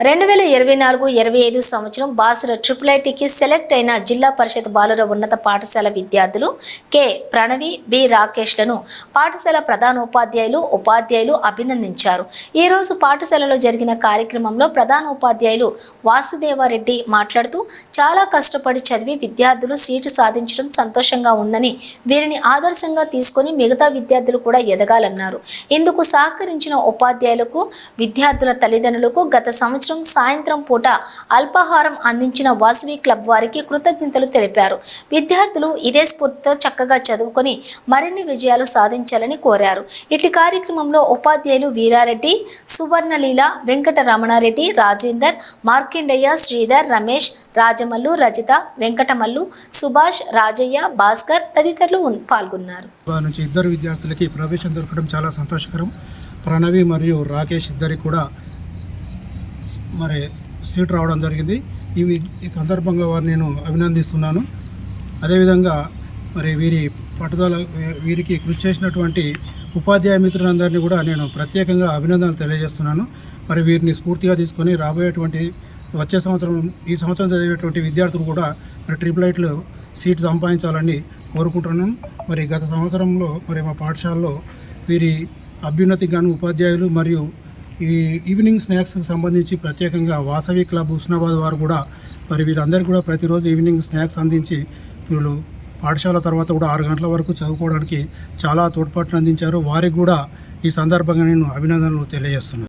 రెండు వేల ఇరవై నాలుగు ఇరవై ఐదు సంవత్సరం బాసుర ట్రిపుల్ ఐటీకి సెలెక్ట్ అయిన జిల్లా పరిషత్ బాలుర ఉన్నత పాఠశాల విద్యార్థులు కె. ప్రణవి బి. రాకేష్లను పాఠశాల ప్రధానోపాధ్యాయులు ఉపాధ్యాయులు అభినందించారు. ఈరోజు పాఠశాలలో జరిగిన కార్యక్రమంలో ప్రధానోపాధ్యాయులు వాసుదేవారెడ్డి మాట్లాడుతూ చాలా కష్టపడి చదివి విద్యార్థులు సీటు సాధించడం సంతోషంగా ఉందని వీరిని ఆదర్శంగా తీసుకొని మిగతా విద్యార్థులు కూడా ఎదగాలన్నారు. ఇందుకు సహకరించిన ఉపాధ్యాయులకు విద్యార్థుల తల్లిదండ్రులకు గత సంవత్సరం సాయంత్రం పూట అల్పాహారం అందించిన వాసవి క్లబ్ వారికి కృతజ్ఞతలు తెలిపారు. విద్యార్థులు ఇదే స్ఫూర్తితో చక్కగా చదువుకొని మరిన్ని విజయాలు సాధించాలని కోరారు. ఇటు కార్యక్రమంలో ఉపాధ్యాయులు వీరారెడ్డి సువర్ణలీల వెంకట రమణారెడ్డి రాజేందర్ మార్కండయ్య శ్రీధర్ రమేష్ రాజమల్లు రజిత వెంకటమల్లు సుభాష్ రాజయ్య భాస్కర్ తదితరులు పాల్గొన్నారు. నుంచి ఇద్దరు విద్యార్థులకి ప్రవేశం దొరకడం చాలా సంతోషకరం. ప్రణవి మరియు రాకేష్ ఇద్దరికి కూడా మరి సీట్ రావడం జరిగింది. ఇవి ఈ సందర్భంగా వారిని నేను అభినందిస్తున్నాను. అదేవిధంగా మరి వీరి పట్టుదల వీరికి కృషి చేసినటువంటి ఉపాధ్యాయ మిత్రులందరినీ కూడా నేను ప్రత్యేకంగా అభినందనలు తెలియజేస్తున్నాను. మరి వీరిని స్ఫూర్తిగా తీసుకొని రాబోయేటువంటి వచ్చే సంవత్సరం ఈ సంవత్సరం చదివేటువంటి విద్యార్థులు కూడా మరి ట్రిపుల్ ఐట్లు సీట్ సంపాదించాలని కోరుకుంటున్నాను. మరి గత సంవత్సరంలో మరి మా పాఠశాలలో వీరి అభ్యున్నతికి గాను ఉపాధ్యాయులు మరియు ఈ ఈవినింగ్ స్నాక్స్కి సంబంధించి ప్రత్యేకంగా వాసవి క్లబ్ హుస్నాబాద్ వారు కూడా మరి వీరందరికీ కూడా ప్రతిరోజు ఈవినింగ్ స్నాక్స్ అందించి వీళ్ళు పాఠశాల తర్వాత కూడా ఆరు గంటల వరకు చదువుకోవడానికి చాలా తోడ్పాటును అందించారు. వారికి కూడా ఈ సందర్భంగా నేను అభినందనలు తెలియజేస్తున్నాను.